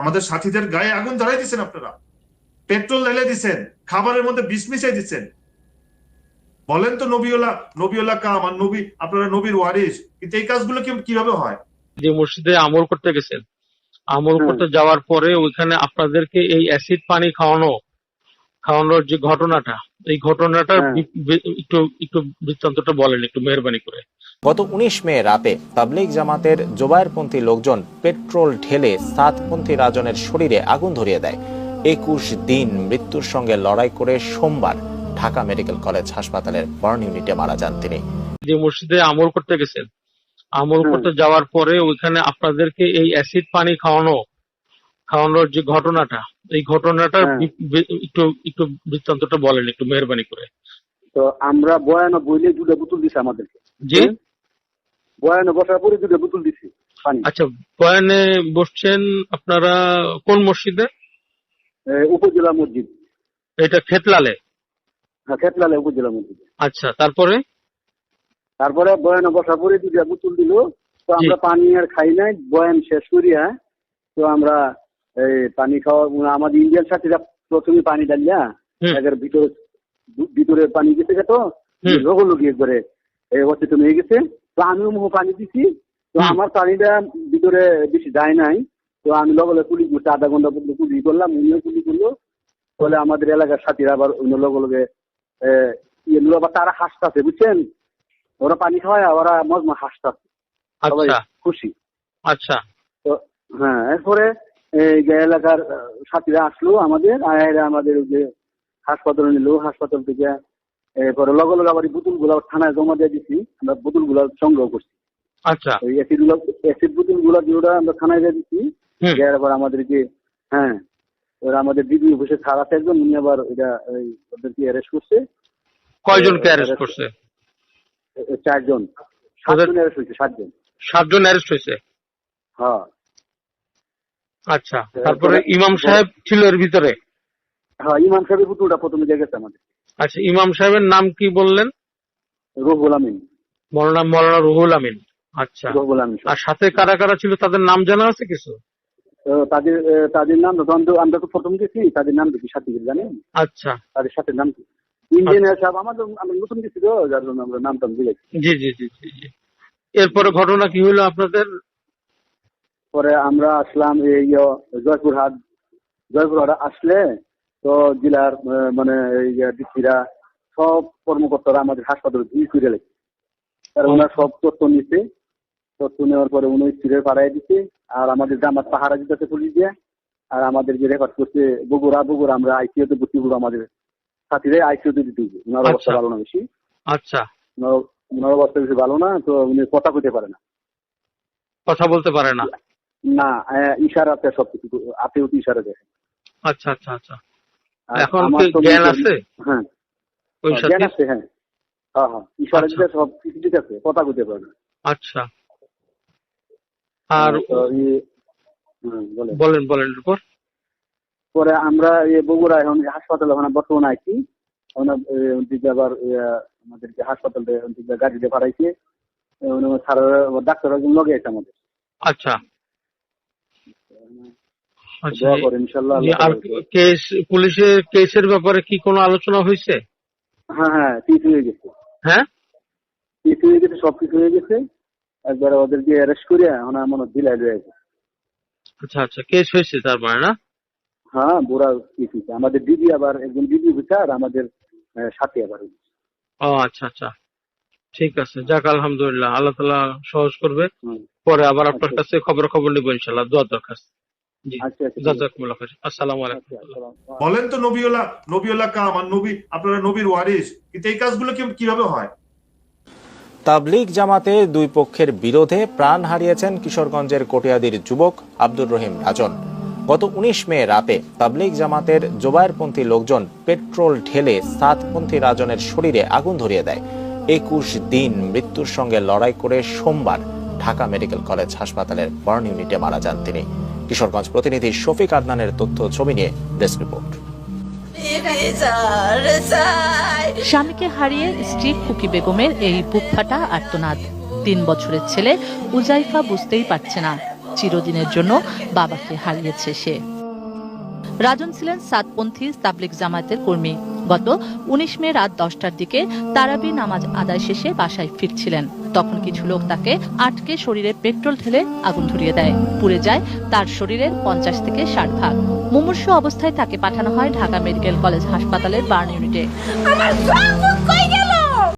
আমাদের সাথীদের গায়ে আগুন ধরাই দিচ্ছেন আপনারা। পেট্রোল ঢেলে দিচ্ছেন খাবারের মধ্যে বিষ মিশাই দিচ্ছেন বলেন তো নবীওলা নবীওলা কাম আর নবী আপনারা নবীর ওয়ারিস কিন্তু এই কাজগুলো কি- কীভাবে হয়? যে মসজিদে আমল করতে গেছেন। আমল করতে যাওয়ার পরে ওইখানে আপনাদেরকে এই অ্যাসিড পানি খাওয়ানো খাওয়ানোর যে ঘটনাটা এই ঘটনাটার হ্যাঁ। একটু একটু বৃত্তান্তটা বলেন একটু মেহরবানি করে। গত উনিশ মে রাতে তাবলিগ জামাতের জোবায়েরপন্থী লোকজন পেট্রোল ঢেলে সাতপন্থী রাজনের শরীরে আগুন ধরিয়ে দেয়। একুশ দিন মৃত্যুর সঙ্গে লড়াই করে সোমবার ঢাকা মেডিকেল কলেজ হাসপাতালের বার্ন ইউনিটে মারা যান তিনি। যে মসজিদে আমল করতে গেছেন আমল করতে যাওয়ার পরে ওইখানে আপনাদেরকে এই অ্যাসিড পানি খাওয়ানো খাওয়ানোর যে ঘটনাটা এই ঘটনাটার হ্যাঁ। একটু একটু বৃত্তান্তটা বলেন একটু মেহরবানি করে। তো আমরা বয়ানো বইলে দুটো বোতল দিছে আমাদেরকে। জি? বয়ানো বসার পরে দুটো বোতল দিছি আচ্ছা বয়ানে বসছেন আপনারা কোন মসজিদে? উপজেলা মসজিদ। এটা খেতলালে? হ্যাঁ খেতলালে উপজেলা মসজিদ। আচ্ছা তারপরে? তারপরে বয়ানো বসার পরে দুটো বোতল দিল। তো আমরা পানি আর খাই নাই বয়ান শেষ করিয়া তো আমরা পানি খাওয়া আমাদের ইন্ডিয়ান সাথীরা প্রথমে পানি ডালিয়া হুম। একের ভিতরে ভিতরে পানি গেছে তো হুম। রোগ লগিয়ে করে অচেতন হয়ে গেছে। তো আমিও মুখ পানি দিছি। তো আমার পানিটা ভিতরে বেশি যায় নাই। তো আমি লগে লগে কুলি করছি আধা ঘণ্টা পর্যন্ত কুলি করলাম উনিও কুলি করল। বলে আমাদের এলাকার সাথীরা আবার অন্য লগে লগে আহ, ইয়ে আবার তারা হাসতাছে বুঝছেন? ওরা পানি খাওয়ায় ওরা মজমা হাসতাছে। সবাই আচ্ছা। খুশি। আচ্ছা। তো হ্যাঁ এরপরে এলাকার সাথীরা আসলো আমাদের আয়ারা আমাদের ওই যে হাসপাতালে নিল হাসপাতাল থেকে এরপরে লগে লগে আবার বোতলগুলো থানায় জমা দিয়ে দিচ্ছি আমরা বোতলগুলো সংগ্রহ করছি। আচ্ছা। ওই অ্যাসিডগুলো অ্যাসিড বোতলগুলো দিয়ে ওরা আমরা থানায় দিয়ে দিচ্ছি দেওয়ার পর আমাদেরকে হ্যাঁ ওরা আমাদের দিদি বসে স্যার আছে একজন উনি আবার এটা ওদেরকে অ্যারেস্ট করছে। কয়জনকে অ্যারেস্ট করছে? চারজন। সাতজন অ্যারেস্ট হয়েছে সাতজন। সাতজন অ্যারেস্ট হয়েছে? হ্যাঁ। আচ্ছা তারপরে ইমাম সাহেব ছিল এর ভিতরে? হ্যাঁ ইমাম সাহেবের বোতলটা প্রথমে দিয়ে গেছে আমাদের। আচ্ছা ইমাম সাহেবের নাম কি বললেন? রুহুল আমিন। মৌলানা মৌলানা রুহুল আমিন। আচ্ছা রুহুল আমিন আর সাথে কারা কারা ছিল? তাদের নাম জানা আছে কিছু? তাদের তাদের নাম আমরা তো প্রথম গেছি তাদের নাম দেখি সাথে জানেন? আচ্ছা। তাদের সাথে নাম কি? ইন্ডিয়ান সাহেব আমাদের আমরা নতুন গেছি তো যার জন্য আমরা নাম টাম দিয়েছি জি জি জি জি জি। এরপরে ঘটনা কি হলো আপনাদের? পরে আমরা আসলাম এই ইয়ে, জয়পুরহাট জয়পুরহাট আসলে তো জেলার মানে এই ডিসিরা সব কর্মকর্তারা আমাদের হাসপাতালে ভিড় করে লেগেছে আর ওনারা সব তথ্য নিচ্ছে তথ্য নেওয়ার পরে উনি স্থিরে পাড়াই দিচ্ছে আর আমাদের জামাত পাহারা দিতেছে পুলিশ দিয়ে। আর আমাদের যে রেকর্ড করছে বগুড়া বগুড়া আমরা আইসিওতে ভর্তি করব আমাদের সাথীরা আইসিওতে দিতে ওনার অবস্থা আচ্ছা। ভালো না বেশি। আচ্ছা। ওনার অবস্থা বেশি ভালো না তো উনি কথা কইতে পারে না। কথা বলতে পারে না। না ইশারাতে সবকিছু। আপনি অতি ইশারা দেখেন। আচ্ছা আচ্ছা আচ্ছা। এখন কি জ্ঞান আছে? হ্যাঁ। ওই জ্ঞান আছে হ্যাঁ। হ্যাঁ হ্যাঁ। ইশারা আচ্ছা। দিতে সব কিছু ঠিক আছে কথা কইতে পারে আচ্ছা। আর হুম, বলেন। বলেন পরে আমরা এই বগুড়া এখন হাসপাতালে ওখানে বর্তমানে আছি আবার আমাদেরকে হাসপাতালে ওদিকে গাড়ি দিয়ে পাঠাইছে ডাক্তার লগে আছে আমাদের। আচ্ছা। দোয়া করে ইনশাল্লাহ আর কেস পুলিশের কেসের ব্যাপারে কি কোনো আলোচনা হয়েছে? হ্যাঁ হ্যাঁ কিছু হয়ে গেছে। হ্যাঁ? কিছু হয়ে গেছে সব কিছু হয়ে গেছে। একবার ওদেরকে অ্যারেস্ট করে এখন হয় দিলাই রয়ে গেছে। আচ্ছা আচ্ছা কেস হয়েছে তার মানে না? হ্যাঁ বুড়া কিছু। আমাদের দিদি আবার একজন দিদি হয়েছে আর আমাদের সাথে আবার। ও আচ্ছা আচ্ছা। ঠিক আছে যাক আলহামদুলিল্লাহ। আল্লাহ তালা সহজ করবে। পরে আবার আপনার আচ্ছা। কাছে খবর খবর নিবো ইনশাল্লাহ দোয়া দরখাস্ত। আচ্ছা আচ্ছা আচ্ছা। বলেন তো নবীওলা নবীওলা কাম আর নবী আপনারা নবীর ওয়ারিস কিন্তু এই কাজগুলো কীভাবে হয়? তাবলিগ জামাতে দুই পক্ষের বিরোধে প্রাণ হারিয়েছেন কিশোরগঞ্জের কটিয়াদির যুবক আব্দুর রহিম রাজন। গত উনিশ মে রাতে তাবলিগ জামাতের জোবায়েরপন্থী লোকজন পেট্রোল ঢেলে সাতপন্থী রাজনের শরীরে আগুন ধরিয়ে দেয়। একুশ দিন মৃত্যুর সঙ্গে লড়াই করে সোমবার ঢাকা মেডিকেল কলেজ হাসপাতালের বার্ন ইউনিটে মারা যান তিনি। কিশোরগঞ্জ প্রতিনিধি শফিক আদনানের তথ্য ছবি নিয়ে ডেস্ক রিপোর্ট। স্বামীকে হারিয়ে স্ত্রী খুকি বেগমের এই বুক ফাটা আর্তনাদ। তিন বছরের ছেলে উজাইফা বুঝতেই পারছে না, চিরদিনের জন্য বাবাকে হারিয়েছে সে। রাজন ছিলেন সাতপন্থী তাবলিক জামায়াতের কর্মী। গত উনিশ মে রাত দশটার দিকে তারাবি নামাজ আদায় শেষে বাসায় ফিরছিলেন। তখন কিছু লোক তাকে আটকে শরীরে পেট্রোল ঢেলে আগুন ধরিয়ে দেয়। পুড়ে যায় তার শরীরের পঞ্চাশ থেকে ষাট ভাগ। মুমূর্ষু অবস্থায় তাকে পাঠানো হয় ঢাকা মেডিকেল কলেজ হাসপাতালের বার্ন ইউনিটে। আমার